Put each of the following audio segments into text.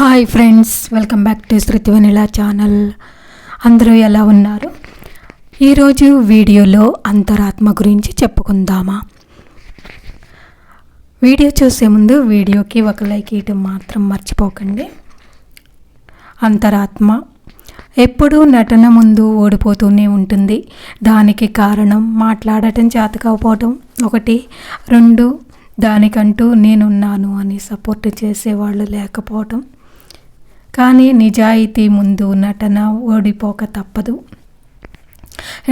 Hi friends welcome back to Shruti vanilla channel అందరూ ఎలా ఉన్నారు? ఈరోజు వీడియోలో అంతరాత్మ గురించి చెప్పుకుందామా? వీడియో చూసే ముందు వీడియోకి ఒక లైక్ ఇయటం మాత్రం మర్చిపోకండి. అంతరాత్మ ఎప్పుడూ నటన ముందు ఓడిపోతూనే ఉంటుంది. దానికి కారణం మాట్లాడటం చేతకపోవటం ఒకటి. రెండు దానికంటూ నేనున్నాను అని సపోర్ట్ చేసేవాళ్ళు లేకపోవటం. కానీ నిజాయితీ ముందు నటన ఓడిపోక తప్పదు.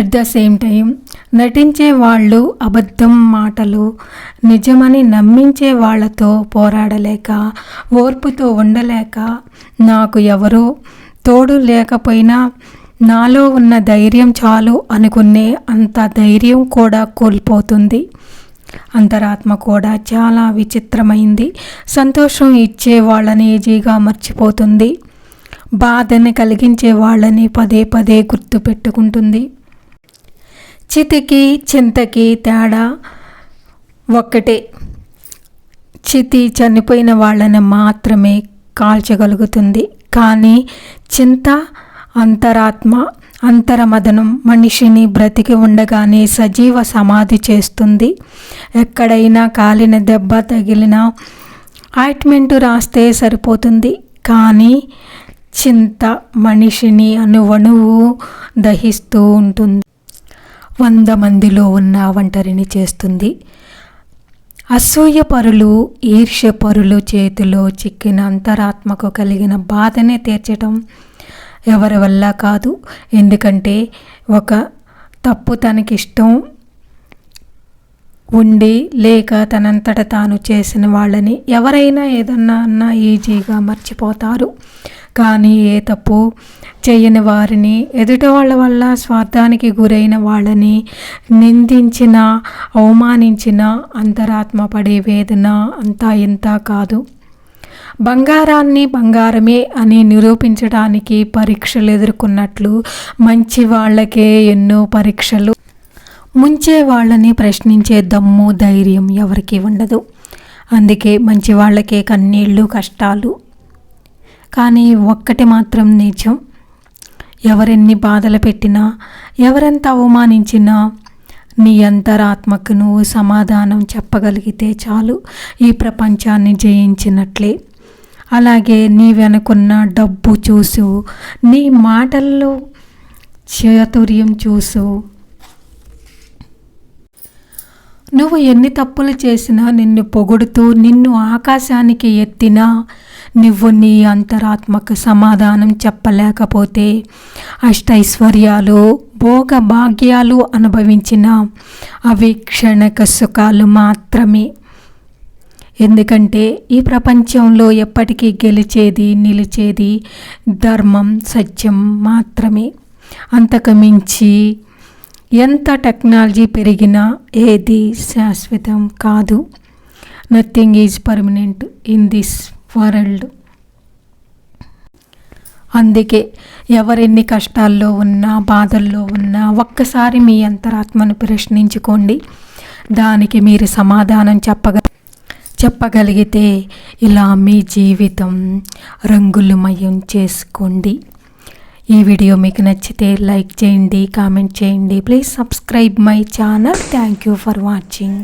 ఎట్ ద సేమ్ టైం నటించే వాళ్ళు అబద్ధం మాటలు నిజమని నమ్మించే వాళ్ళతో పోరాడలేక ఓర్పుతో ఉండలేక నాకు ఎవరో తోడు లేకపోయినా నాలో ఉన్న ధైర్యం చాలు అనుకునే అంత ధైర్యం కూడా కోల్పోతుంది. అంతరాత్మ కూడా చాలా విచిత్రమైంది. సంతోషం ఇచ్చే వాళ్ళని ఈజీగా మర్చిపోతుంది. బాధని కలిగించే వాళ్ళని పదే పదే గుర్తు పెట్టుకుంటుంది. చితికి చింతకి తేడా ఒక్కటే. చితి చనిపోయిన వాళ్ళని మాత్రమే కాల్చగలుగుతుంది. కానీ చింత అంతరాత్మ అంతరమదనం మనిషిని బ్రతికి ఉండగానే సజీవ సమాధి చేస్తుంది. ఎక్కడైనా కాలిన దెబ్బ తగిలిన ఆయింట్మెంట్ రాస్తే సరిపోతుంది. కానీ చింత మనిషిని అనువణువు దహిస్తూ ఉంటుంది. వంద మందిలో ఉన్న ఒంటరిని చేస్తుంది. అసూయ పరులు ఈర్ష్య పరులు చేతిలో చిక్కిన అంతరాత్మకు కలిగిన బాధనే తీర్చడం ఎవరి వల్ల కాదు. ఎందుకంటే ఒక తప్పు తనకిష్టం ఉండి లేక తనంతట తాను చేసిన వాళ్ళని ఎవరైనా ఏదన్నా అన్నా ఈజీగా మర్చిపోతారు. కానీ ఏ తప్పు చేయని వారిని ఎదుట వాళ్ళ వల్ల స్వార్థానికి గురైన వాళ్ళని నిందించిన అవమానించిన అంతరాత్మ పడే వేదన అంతా ఇంత కాదు. బంగారాన్ని బంగారమే అని నిరూపించడానికి పరీక్షలు ఎదుర్కొన్నట్లు మంచి వాళ్ళకే ఎన్నో పరీక్షలు. ముంచే వాళ్ళని ప్రశ్నించే దమ్ము ధైర్యం ఎవరికి ఉండదు. అందుకే మంచి వాళ్ళకే కన్నీళ్ళు కష్టాలు. కానీ ఒక్కటి మాత్రం నిజం ఎవరెన్ని బాధలు పెట్టినా ఎవరెంత అవమానించినా నీ అంతరాత్మకు నువ్వు సమాధానం చెప్పగలిగితే చాలు. ఈ ప్రపంచాన్ని జయించినట్లే. అలాగే నీ వెనుకున్న డబ్బు చూసు నీ మాటల్లో చాతుర్యం చూసు. నువ్వు ఎన్ని తప్పులు చేసినా నిన్ను పొగుడుతూ నిన్ను ఆకాశానికి ఎత్తినా నువ్వు నీ అంతరాత్మకు సమాధానం చెప్పలేకపోతే అష్టైశ్వర్యాలు భోగ భాగ్యాలు అనుభవించిన అవి క్షణక సుఖాలు మాత్రమే. ఎందుకంటే ఈ ప్రపంచంలో ఎప్పటికీ గెలిచేది నిలిచేది ధర్మం సత్యం మాత్రమే. అంతకు మించి ఎంత టెక్నాలజీ పెరిగినా ఏది శాశ్వతం కాదు. Nothing is permanent in this world అందుకే ఎవరెన్ని కష్టాల్లో ఉన్నా బాధల్లో ఉన్నా ఒక్కసారి మీ అంతరాత్మను ప్రశ్నించుకోండి. దానికి మీరు సమాధానం చెప్పగ చెప్పగలిగితే ఇలా మీ జీవితం రంగులమయం చేసుకోండి. ఈ వీడియో మీకు నచ్చితే లైక్ చేయండి కామెంట్ చేయండి. Please subscribe my channel. Thank you for watching.